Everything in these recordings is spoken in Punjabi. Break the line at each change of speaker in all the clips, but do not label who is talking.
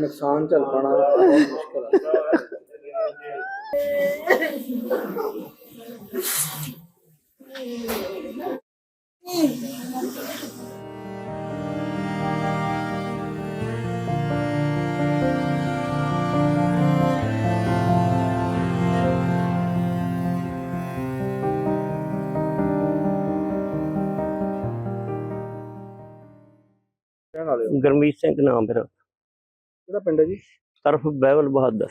ਨੁਕਸਾਨ ਝੱਲ ਪਾਉਣਾ ਬਹੁਤ ਮੁਸ਼ਕਲ
ਗਰਮੀਤ ਸਿੰਘ ਨਾਮ ਮੇਰਾ।
ਕਿਹੜਾ ਪਿੰਡ ਹੈ ਜੀ?
ਤਰਫ ਬਹਿਬਲ ਬਹਾਦਰ।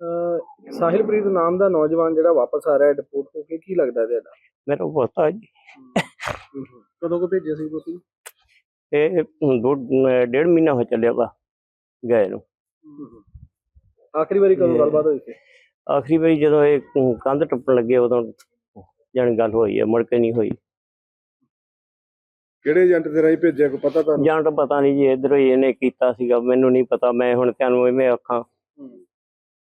ਅਹ ਸਾਹਿਲਪ੍ਰੀਤ ਨਾਮ ਦਾ ਨੌਜਵਾਨ ਜਿਹੜਾ ਵਾਪਸ ਆ ਰਿਹਾ ਡਿਪੋਰਟ ਹੋ ਕੇ ਕੀ ਲੱਗਦਾ ਤੁਹਾਡਾ?
ਮੇਰਾ ਪੋਤਾ ਜੀ।
ਕਦੋਂ ਕੋ ਭੇਜਿਆ ਸੀ ਤੁਸੀਂ?
ਇਹ ਦੋ ਡੇਢ ਮਹੀਨਾ ਹੋ ਚੱਲਿਆ ਵਾ ਗਏ ਨੂੰ।
ਆਖਰੀ ਵਾਰੀ ਕਦੋਂ ਗੱਲਬਾਤ ਹੋਈ ਸੀ?
ਆਖਰੀ ਵਾਰੀ ਜਦੋਂ ਇਹ ਕੰਧ ਟੱਪਣ ਲੱਗੇ ਉਦੋਂ ਜਾਣੀ ਗੱਲ ਹੋਈ ਹੈ ਮੁੜ ਕੇ ਨਹੀਂ ਹੋਈ।
ਕਿਹੜੇ ਏਜੰਟ ਦੇ ਰਾਹੀਂ ਭੇਜਿਆ ਕੋ ਪਤਾ ਤੁਹਾਨੂੰ?
ਜਾਂ ਤਾਂ ਪਤਾ ਨਹੀਂ ਜੀ ਇਧਰੋਂ ਹੀ ਇਹਨੇ ਕੀਤਾ ਸੀਗਾ ਮੈਨੂੰ ਨਹੀਂ ਪਤਾ ਮੈਂ ਹੁਣ ਤੁਹਾਨੂੰ ਐਵੇਂ ਆਖਾਂ।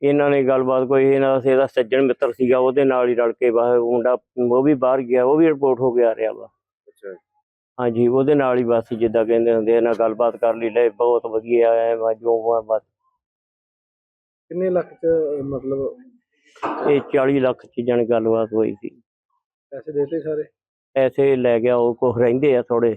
ਇਹਨਾਂ ਨੇ ਗੱਲਬਾਤ ਕੋਈ ਇਹਨਾਂ ਦਾ ਇਹਦਾ ਸੱਜਣ ਮਿੱਤਰ ਸੀਗਾ ਉਹਦੇ ਨਾਲ ਹੀ ਰਲ ਕੇ ਬਾਹਰ ਉਹ ਮੁੰਡਾ ਉਹ ਵੀ ਬਾਹਰ ਗਿਆ ਉਹ ਵੀ ਰਿਪੋਰਟ ਹੋ ਕੇ ਆ ਰਿਹਾ ਵਾ।
ਅੱਛਾ
ਹਾਂਜੀ ਉਹਦੇ ਨਾਲ ਹੀ ਬਸ ਜਿੱਦਾਂ ਕਹਿੰਦੇ ਹੁੰਦੇ ਇਹਨਾਂ ਗੱਲਬਾਤ ਕਰ ਲਈ ਲੈ ਬਹੁਤ ਵਧੀਆ ਐ ਵਾ ਜੋ ਵਾ ਬਸ।
ਕਿੰਨੇ ਲੱਖ ਚ ਮਤਲਬ?
ਇਹ 40 ਲੱਖ ਚ ਜਣ ਗੱਲਬਾਤ ਹੋਈ ਸੀ।
ਪੈਸੇ ਦੇਤੇ ਸਾਰੇ?
ਐਸੇ ਲੈ ਗਿਆ ਉਹ ਕੁਛ ਰਹਿੰਦੇ ਆ ਥੋੜੇ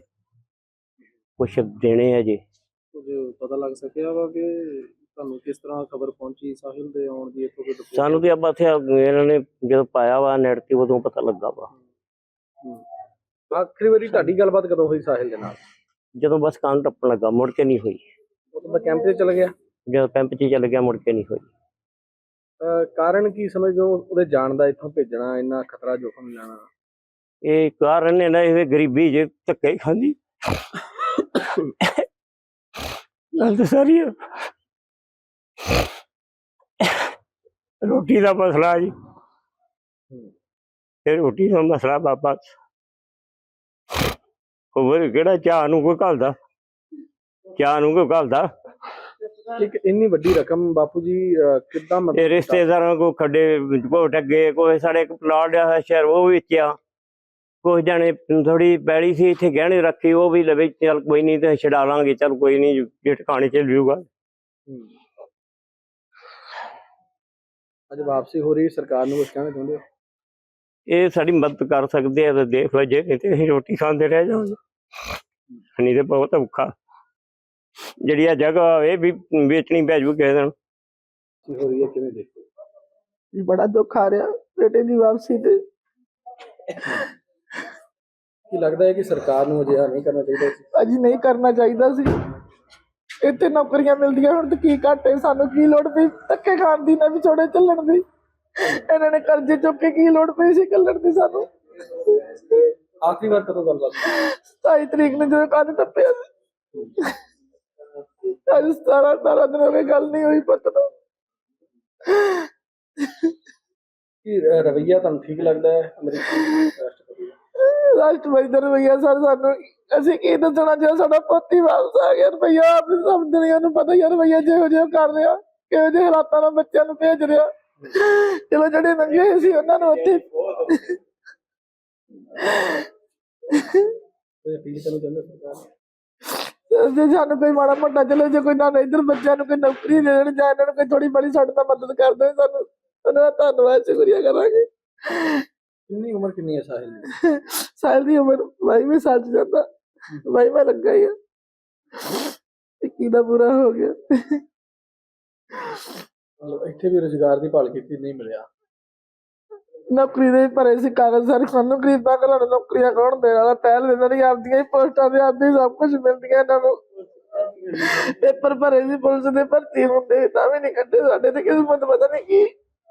ਕੁਛ ਦੇਣੇ ਆ ਜੀ।
ਕੁਝ ਪਤਾ ਲੱਗ ਸਕਿਆ ਵਾ ਕਿ ਤੁਹਾਨੂੰ ਕਿਸ ਤਰ੍ਹਾਂ ਖਬਰ ਪਹੁੰਚੀ ਸਾਹਿਲ ਦੇ ਆਉਣ ਦੀ ਇੱਥੋਂ ਕੋਈ?
ਸਾਨੂੰ ਤੇ ਆਪਾਂ ਇੱਥੇ ਇਹਨਾਂ ਨੇ ਜਦੋਂ ਪਾਇਆ ਵਾ ਨੈਟ ਤੇ ਉਦੋਂ ਪਤਾ ਲੱਗਾ ਵਾ।
ਆਖਰੀ ਵਾਰੀ ਤੁਹਾਡੀ ਗੱਲਬਾਤ ਕਦੋਂ ਹੋਈ ਸਾਹਿਲ ਦੇ ਨਾਲ?
ਜਦੋਂ ਬਸ ਕੰਨ ਟੱਪਣ ਲੱਗਾ ਮੁੜ ਕੇ ਨਹੀਂ ਹੋਈ।
ਉਹ ਤਾਂ ਕੈਂਪ ਤੇ ਚਲ ਗਿਆ?
ਜਦੋਂ ਪੈਂਪ 'ਚ ਚੱਲ ਗਿਆ ਮੁੜ ਕੇ ਨਹੀਂ ਹੋਈ।
ਕਾਰਨ ਕੀ ਸਮਝਦੇ ਹੋ? ਉਹਦੇ ਜਾਣ ਦਾ ਇੱਥੋਂ ਭੇਜਣਾ ਇੰਨਾ ਖਤਰਾ ਜੋਖਮ ਲੈਣਾ।
ਇਹ ਕਾਰਨ ਨੇ ਨਾ ਇਹ ਗਰੀਬੀ ਜੇ ਧੱਕੇ ਹੀ ਖਾਂਦੀ। ਗੱਲ ਤਾਂ ਸਾਰੀ। ਰੋਟੀ ਦਾ ਮਸਲਾ ਜੀ। ਇਹ ਰੋਟੀ ਦਾ ਮਸਲਾ ਬਾਬਾ। ਹੋਰ ਕਿਹੜਾ ਚਾਹ ਨੂੰ ਕੋਈ ਘਲਦਾ? ਚਾਹ ਨੂੰ ਕੋਈ ਘਲਦਾ?
ਇੱਕ ਇੰਨੀ ਵੱਡੀ ਰਕਮ ਬਾਪੂ ਜੀ ਕਿੱਦਾਂ
ਇਹ
ਮਤਲਬ
ਰਿਸ਼ਤੇਦਾਰਾਂ ਕੋ ਖੱਡੇ ਕੋ ਟੱਗੇ ਕੋਈ ਸਾਡੇ ਇੱਕ ਪਲਾਟ ਆ ਸ਼ਹਿਰ ਉਹ ਵੇਚਿਆ। ਕੁਝ ਜਾਣੇ ਥੋੜੀ ਪੈਲੀ ਸੀ ਇੱਥੇ ਗਹਿਣੇ ਰੱਖੀ ਉਹ ਵੀ ਲਵੇ ਚੱਲ ਕੋਈ ਨਹੀਂ ਤੇ ਛਡਾ ਲਾਂਗੇ ਚੱਲ ਕੋਈ ਨਹੀਂ ਜੇ ਟਿਕਾਣੇ ਚ ਲਿਊਗਾ।
ਹੂੰ। ਅੱਜ ਵਾਪਸੀ ਹੋ ਰਹੀ ਸਰਕਾਰ ਨੂੰ ਕੁਝ ਕਹਿਣਾ ਚਾਹੁੰਦੇ ਹੋ?
ਇਹ ਸਾਡੀ ਮਦਦ ਕਰ ਸਕਦੇ ਆ ਤਾਂ ਦੇਖ ਲਓ ਜੇ ਨਹੀਂ ਤੇ ਅਸੀਂ ਰੋਟੀ ਖਾਂਦੇ ਰਹਿ ਜਾਵਾਂਗੇ। ਨਹੀਂ ਤੇ ਬਹੁਤ ਔਖਾ। ਜਿਹੜੀ ਆ ਜਗ੍ਹਾ ਇਹ ਵੀ ਵੇਚਣੀ ਪੈ ਜੂ ਕਿਸੇ ਦਿਨ।
ਕੀ ਹੋ ਰਹੀ ਹੈ ਕਿਵੇਂ ਦੇਖਦੇ ਹੋ?
ਵੀ ਬੜਾ ਦੁੱਖ ਆ ਰਿਹਾ ਬੇਟੇ ਦੀ ਵਾਪਸੀ ਤੇ।
ਕੀ ਲੱਗਦਾ ਹੈ ਕਿ ਸਰਕਾਰ ਨੂੰ ਅਜਿਹਾ ਨਹੀਂ ਕਰਨਾ ਚਾਹੀਦਾ ਸੀ?
ਅਜੀ ਨਹੀਂ ਕਰਨਾ ਚਾਹੀਦਾ ਸੀ। ਇੱਥੇ ਨੌਕਰੀਆਂ ਮਿਲਦੀਆਂ ਹੁਣ ਤੇ ਕੀ ਘਾਟੇ ਸਾਨੂੰ ਕੀ ਲੋੜ ਪਈ? ਧੱਕੇ ਖਾਣ ਦੀ ਨਾ ਵਿਛੋੜੇ ਚੱਲਣ ਦੀ। ਇਹਨਾਂ ਨੇ ਕਰਜ਼ੇ ਚੁੱਕ ਕੇ ਕੀ ਲੋੜ ਪਈ ਸੀ ਕੱਲਣ ਦੀ ਸਾਨੂੰ?
ਆਖਰੀ ਵਾਰ ਕਦੋਂ ਗੱਲਬਾਤ ਹੋਈ?
27 ਤਰੀਕ ਨੂੰ ਜਦੋਂ ਕੰਨ ਟੱਪਿਆ ਸੀ। ਅੱਜ 17 18 ਦਿਨ ਹੋ ਗਏ ਗੱਲ ਨਹੀਂ ਹੋਈ ਪੁੱਤ ਨੂੰ।
ਕੀ ਰਵੱਈਆ ਤੁਹਾਨੂੰ ਠੀਕ ਲੱਗਦਾ ਹੈ? ਅਮਰੀਕੀ? ਰਾਸ਼ਟਰਪਤੀ ਦਾ
ਰਵਈਆ ਸਰ ਸਾਨੂੰ ਅਸੀਂ ਕੀ ਦੱਸਣਾ ਜੇ ਸਾਡਾ ਪੋਤੀ ਵਾਪਸ ਆ ਗਿਆ ਰਵਈਆ ਆਪ ਸਭ ਦੁਨੀਆ ਨੂੰ ਪਤਾ ਯਾਰ ਰਵਈਆ ਜਿਹੋ ਜਿਹਾ ਕਰ ਰਿਹਾ ਕਿਹੋ ਜਿਹੇ ਹਾਲਾਤਾਂ ਨਾਲ ਬੱਚਿਆਂ ਨੂੰ ਭੇਜ ਰਿਹਾ ਚਲੋ ਜਿਹੜੇ ਨੰਗੇ ਸੀ ਉਹਨਾਂ ਨੂੰ ਉੱਥੇ? ਜੇ ਸਾਨੂੰ ਕੋਈ ਮਾੜਾ ਮੋਟਾ ਚਲੋ ਜੇ ਕੋਈ ਨਾ ਇੱਧਰ ਬੱਚਿਆਂ ਨੂੰ ਕੋਈ ਨੌਕਰੀ ਦੇ ਦੇਣ ਜਾਂ ਇਹਨਾਂ ਨੂੰ ਕੋਈ ਥੋੜੀ ਬੜੀ ਸਾਡੇ ਨਾਲ ਮਦਦ ਕਰ ਦੇਣ ਸਾਨੂੰ ਉਹਨਾਂ ਦਾ ਧੰਨਵਾਦ ਸ਼ੁਕਰੀਆ ਕਰਾਂਗੇ
ਕਿੰਨੀ ਉਮਰ ਕਿੰਨੀ ਹੈ ਸਾਹਿਲ ਦੀ?
ਸਾਲ ਦੀ ਉਮਰ ਬਾਈ ਮੈਂ ਸੱਚ ਜਾਂਦਾ। ਬਾਈ ਮੈਂ ਲੱਗਾ ਹੀ ਆ। ਇੱਕੀ ਦਾ ਬੁਰਾ ਹੋ ਗਿਆ।
ਮਤਲਬ ਇੱਥੇ ਵੀ ਰੋਜ਼ਗਾਰ ਦੀ ਭਾਲ ਕੀਤੀ ਨਹੀਂ ਮਿਲਿਆ।
ਨੌਕਰੀ ਦੇ ਭਰੇ ਸੀ ਕਾਗਜ਼ ਸਾਰੇ। ਸਾਨੂੰ ਗਰੀਬਾਂ ਘਰਾਂ ਨੌਕਰੀਆਂ ਕੌਣ ਦੇਣ ਵਾਲਾ? ਪਹਿਲ ਦੇ ਨਹੀਂ ਆਪਦੀਆਂ ਹੀ ਪੋਸਟਾਂ ਤੇ ਆਪਦੀ ਸਭ ਕੁਝ ਮਿਲਦੀਆਂ ਇਹਨਾਂ ਨੂੰ। ਪੇਪਰ ਭਰੇ ਸੀ ਪੁਲਿਸ ਦੇ ਭਰਤੀ ਹੁੰਦੇ ਤਾਂ ਵੀ ਨਹੀਂ ਕੱਢੇ ਸਾਡੇ ਤੇ। ਕਿਸਮਤ ਪਤਾ ਨਹੀਂ ਕੀ